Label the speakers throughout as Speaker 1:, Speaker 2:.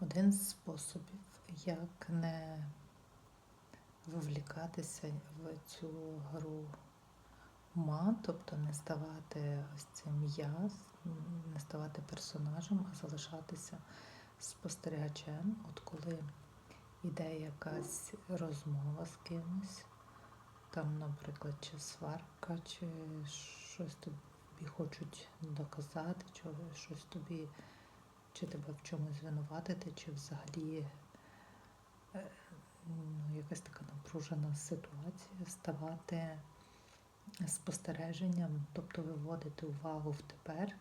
Speaker 1: Один з способів, як не вовлікатися в цю гру ма, тобто не ставати ось цим я, не ставати персонажем, а залишатися спостерігачем. От коли йде якась розмова з кимось, там, наприклад, чи сварка, чи щось тобі хочуть доказати, чи щось тобі, чи тебе в чомусь звинуватити, чи взагалі е, ну, якась така напружена ситуація, ставати спостереженням, тобто виводити увагу в тепер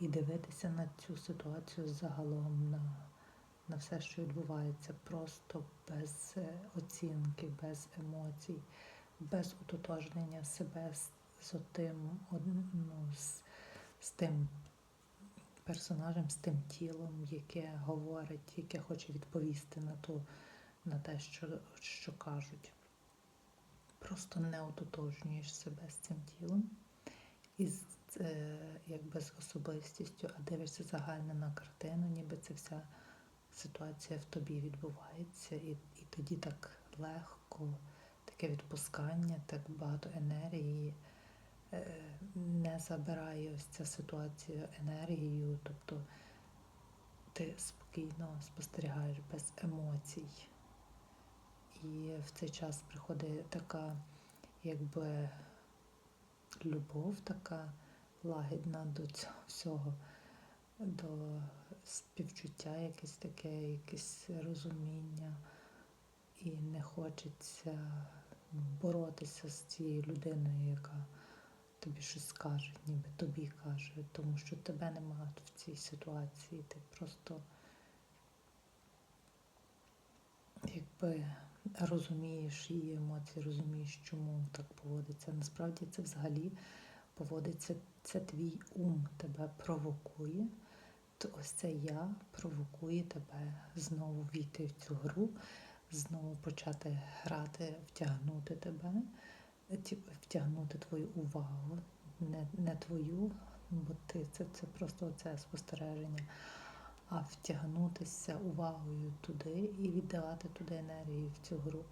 Speaker 1: і дивитися на цю ситуацію загалом, на, на все, що відбувається, просто без е, оцінки, без емоцій, без утотожнення себе з, з отим, ну, з, з тим персонажем, з тим тілом, яке говорить, яке хоче відповісти на ту, на те, що, що кажуть. Просто не ототожнюєш себе з цим тілом і з, е, якби з особистістю, а дивишся загально на картину, ніби це вся ситуація в тобі відбувається, і, і тоді так легко, таке відпускання, так багато енергії не забирає ось ця ситуація енергію, тобто ти спокійно спостерігаєш без емоцій. І в цей час приходить така, якби любов, така лагідна до цього всього, до співчуття, якесь таке, якесь розуміння. І не хочеться боротися з цією людиною, яка тобі щось скаже, ніби тобі каже, тому що тебе немає в цій ситуації. Ти просто якби розумієш її емоції, розумієш, чому так поводиться. Насправді це взагалі поводиться, це твій ум тебе провокує. То ось це я провокує тебе знову війти в цю гру, знову почати грати, втягнути тебе, втягнути твою увагу, не, не твою, бо ти це, це просто це спостереження, а втягнутися увагою туди і віддавати туди енергію в цю гру.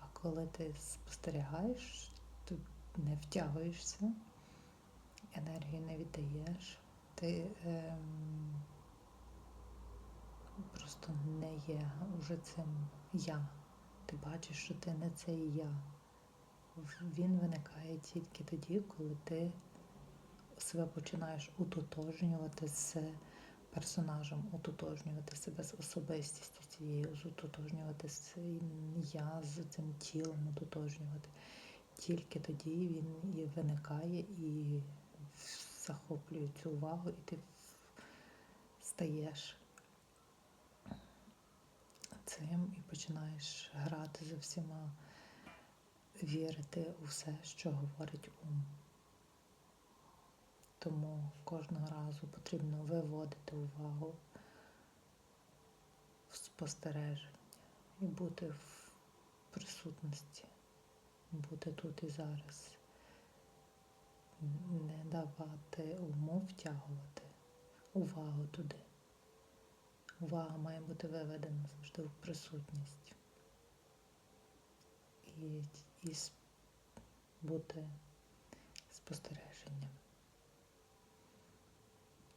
Speaker 1: А коли ти спостерігаєш, ти не втягуєшся, енергію не віддаєш, ти ем, просто не є уже цим я. Ти бачиш, що ти не цей я. Він виникає тільки тоді, коли ти себе починаєш утотожнювати з персонажем, утотожнювати себе з особистістю цією, утотожнювати з я, з цим тілом, утотожнювати. Тільки тоді він і виникає і захоплює цю увагу, і ти стаєш цим і починаєш грати за всіма, вірити у все, що говорить ум. Тому кожного разу потрібно виводити увагу в спостереження і бути в присутності, бути тут і зараз, не давати уму втягувати увагу туди. Увага має бути виведена завжди в присутність. І, бути спостереженням.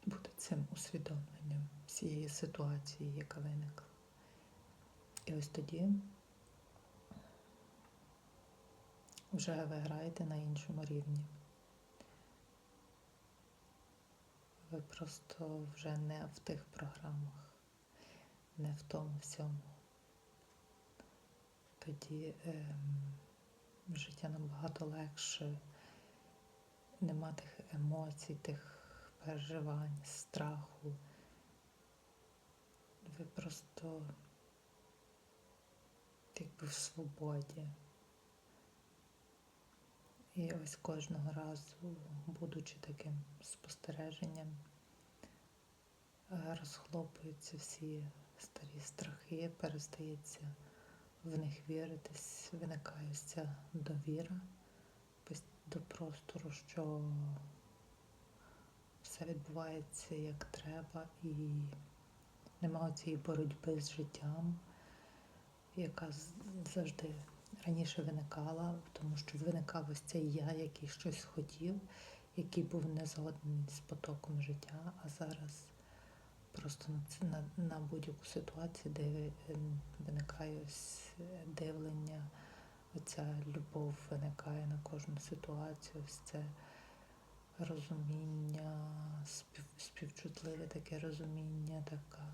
Speaker 1: Бути цим усвідомленням всієї ситуації, яка виникла. І ось тоді вже ви граєте на іншому рівні. Ви просто вже не в тих програмах, не в тому всьому. Тоді ем, життя набагато легше, нема тих емоцій, тих переживань, страху. Ви просто якби в свободі. І ось кожного разу, будучи таким спостереженням, е, розхлопуються всі старі страхи, перестається в них віритись, виникає ця довіра до простору, що все відбувається як треба, і нема цієї боротьби з життям, яка завжди раніше виникала, тому що виникав ось цей я, який щось хотів, який був не згодний з потоком життя, а зараз просто на, на, на будь-яку ситуацію, де е, виникає е, дивлення, оця любов виникає на кожну ситуацію, ось це розуміння, спів, співчутливе таке розуміння, така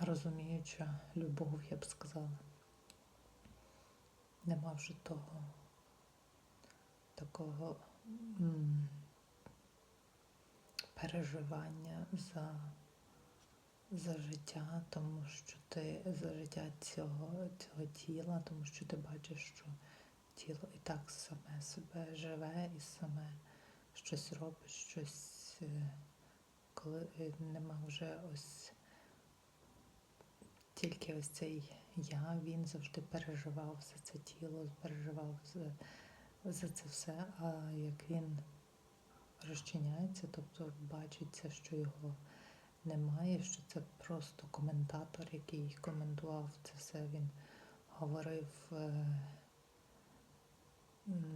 Speaker 1: розуміюча любов, я б сказала. Нема вже того такого переживання за, за життя, тому що ти за життя цього, цього тіла, тому що ти бачиш, що тіло і так саме себе живе і саме щось робить, щось, е, коли е, нема вже ось тільки ось цей я, він завжди переживав за це тіло, переживав за, за це все. А як він розчиняється, тобто бачиться, що його немає, що це просто коментатор, який коментував це все. Він говорив е,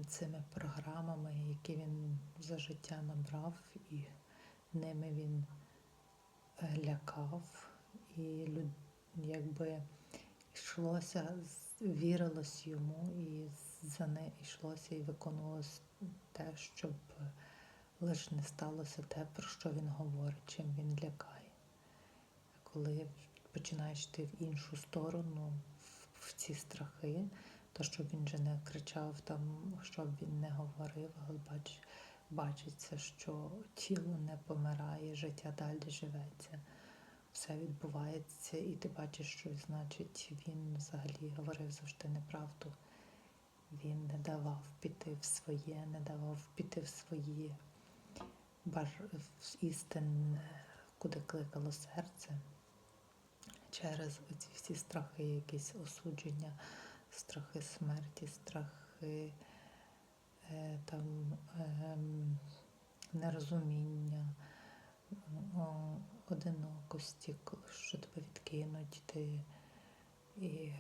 Speaker 1: цими програмами, які він за життя набрав, і ними він е, лякав, і якби йшлося, вірилось йому, і за не йшлося і виконувалось те, щоб лише не сталося те, про що він говорить, чим він лякає. Коли починаєш йти в іншу сторону, в, ці страхи, то щоб він же не кричав там, щоб він не говорив, але бач, бачиться, що тіло не помирає, життя далі живеться. Все відбувається, і ти бачиш, що значить він взагалі говорив завжди неправду. Він не давав піти в своє, не давав піти в в істин, куди кликало серце, через ці всі страхи, якісь осудження, страхи смерті, страхи е, там, ем, нерозуміння, одинокості, що тебе відкинуть, ти і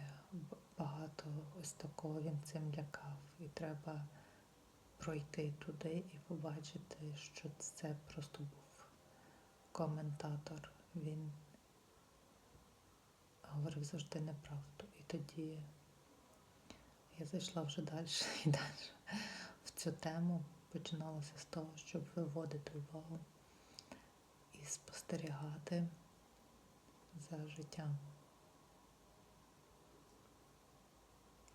Speaker 1: багато ось такого він цим лякав. І треба пройти туди і побачити, що це просто був коментатор. Він говорив завжди неправду. І тоді я зайшла вже далі і далі в цю тему. Починалося з того, щоб виводити увагу і спостерігати за життям.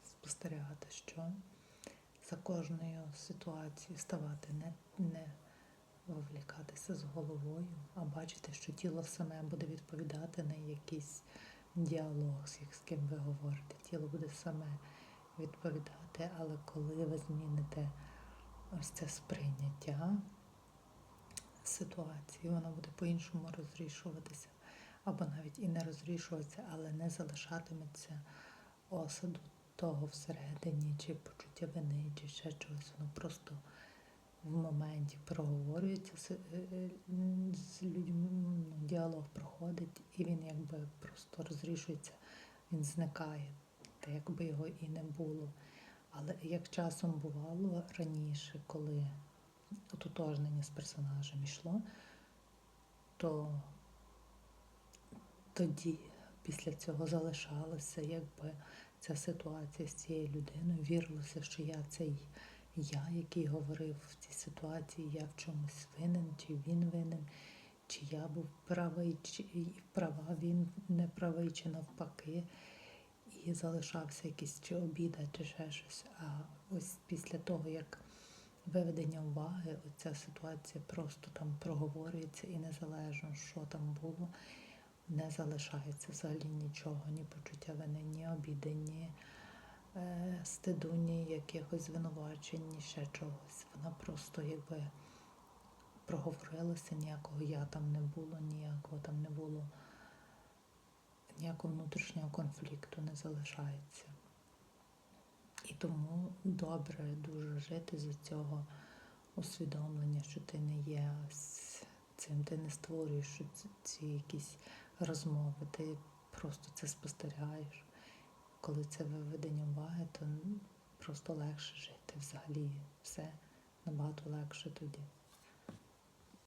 Speaker 1: Спостерігати, що за кожною ситуацією ставати не, не вовлікатися з головою, а бачити, що тіло саме буде відповідати на якийсь діалог, з ким ви говорите. Тіло буде саме відповідати, але коли ви зміните ось це сприйняття ситуації, воно буде по-іншому розрішуватися, або навіть і не розрішуватися, але не залишатиметься осаду того всередині, чи почуття вини, чи ще чогось. Воно просто в моменті проговорюється з, е, е, з людьми, ну, діалог проходить, і він якби просто розрішується, він зникає, та якби його і не було. Але як часом бувало раніше, коли ототожнення з персонажем йшло, то тоді після цього залишалося, якби ця ситуація з цією людиною, вірилося, що я цей я, який говорив в цій ситуації, я в чомусь винен, чи він винен, чи я був правий, чи права він не правий, чи навпаки. І залишався якийсь чи обіда, чи ще щось. А ось після того, як виведення уваги, оця ситуація просто там проговорюється і незалежно, що там було, не залишається взагалі нічого, ні почуття вини, ні обіди, ні е, стиду, ні якихось звинувачень, ні ще чогось. Вона просто якби проговорилася, ніякого я там не було, ніякого там не було, ніякого внутрішнього конфлікту не залишається. І тому добре дуже жити за цього усвідомлення, що ти не є цим, ти не створюєш ці якісь розмови, ти просто це спостерігаєш. Коли це виведення уваги, то просто легше жити взагалі. Все набагато легше тоді.